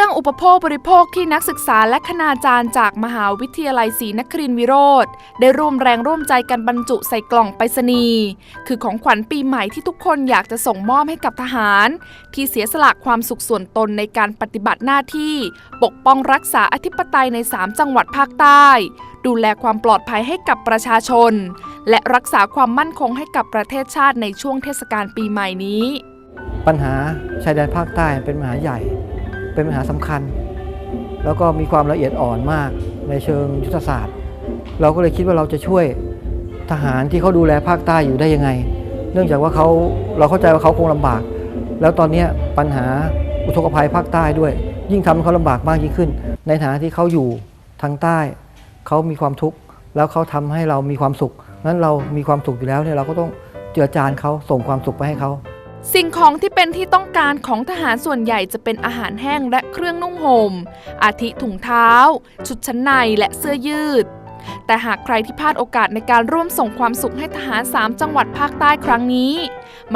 รื่องอุปโภคบริโภคที่นักศึกษาและคณาจารย์จากมหาวิทยาลัยศรีนครินทรวิโรธได้ร่วมแรงร่วมใจกันบรรจุใส่กล่องไปรษณีย์คือของขวัญปีใหม่ที่ทุกคนอยากจะส่งมอบให้กับทหาร ที่เสียสละความสุขส่วนตนในการปฏิบัติหน้าที่ ปกป้องรักษาอธิปไตยใน 3 จังหวัดภาคใต้ ดูแลความปลอดภัยให้กับประชาชน และรักษาความมั่นคงให้กับประเทศชาติในช่วงเทศกาลปีใหม่นี้ ปัญหาชายแดนภาคใต้เป็นปัญหาใหญ่ เป็นปัญหาสำคัญ แล้วก็มีความละเอียดอ่อนมากในเชิงยุทธศาสตร์ เราก็เลยคิดว่าเราจะช่วยทหารที่เขาดูแลภาคใต้อยู่ได้ยังไง เนื่องจากว่าเขาเราเข้าใจว่าเขาคงลำบาก แล้วตอนนี้ปัญหาอุทกภัยภาคใต้ด้วย ยิ่งทำให้เขาลำบากมากยิ่งขึ้น ในฐานะที่เขาอยู่ทางใต้ เขามีความทุกข์แล้วเขาทำให้เรามีความสุขนั้นเรามีความสุขอยู่แล้วเนี่ยเราก็ต้องเจือจานเขาส่งความสุขไปให้เขา สิ่งของที่เป็นที่ต้องการของทหารส่วนใหญ่จะเป็นอาหารแห้งและเครื่องนุ่งห่ม อาทิถุงเท้า ชุดชั้นในและเสื้อยืด แต่หากใครที่พลาดโอกาสในการร่วมส่งความสุขให้ทหาร 3 จังหวัดภาคใต้ครั้งนี้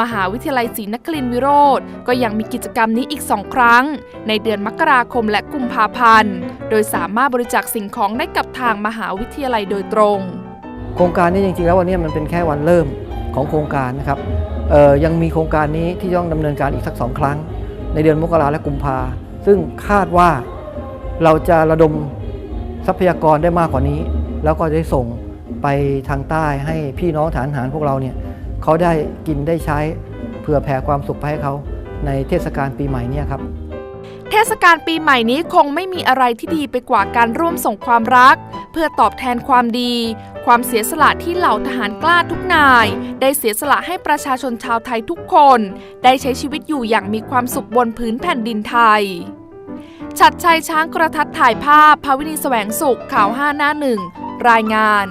มหาวิทยาลัยศรีนครินทร์วิโรธก็ยังมีกิจกรรมนี้อีก2ครั้ง ในเดือนมกราคมและกุมภาพันธ์ โดยสามารถบริจาคสิ่งของได้กับทางมหาวิทยาลัยโดยตรง โครงการนี้จริงๆแล้ววันนี้มันเป็นแค่วันเริ่มของโครงการนะครับ ยังมีโครงการนี้ที่ต้องดำเนินการอีกสักสองครั้ง ในเดือนมกราและกุมภาซึ่งคาดว่าเราจะระดมทรัพยากรได้มากกว่านี้ แล้วก็ได้ส่งไปทางใต้ให้พี่น้องฐานหารพวกเราเนี่ยเขาได้กินได้ใช้เพื่อแผ่ความสุขไปให้เขาในเทศกาลปีใหม่เนี่ยครับ เทศกาลปีใหม่นี้คงไม่มีอะไรที่ดีไปกว่าการร่วมส่งความรัก เพื่อตอบแทนความดี ความเสียสละที่เหล่าทหารกล้าทุกนาย ได้เสียสละให้ประชาชนชาวไทยทุกคน ได้ใช้ชีวิตอยู่อย่างมีความสุขบนพื้นแผ่นดินไทยชัดชัยช้างกระทัดถ่ายภาพภาวินีแสวงสุขข่าวห้าหน้าหนึ่งรายงาน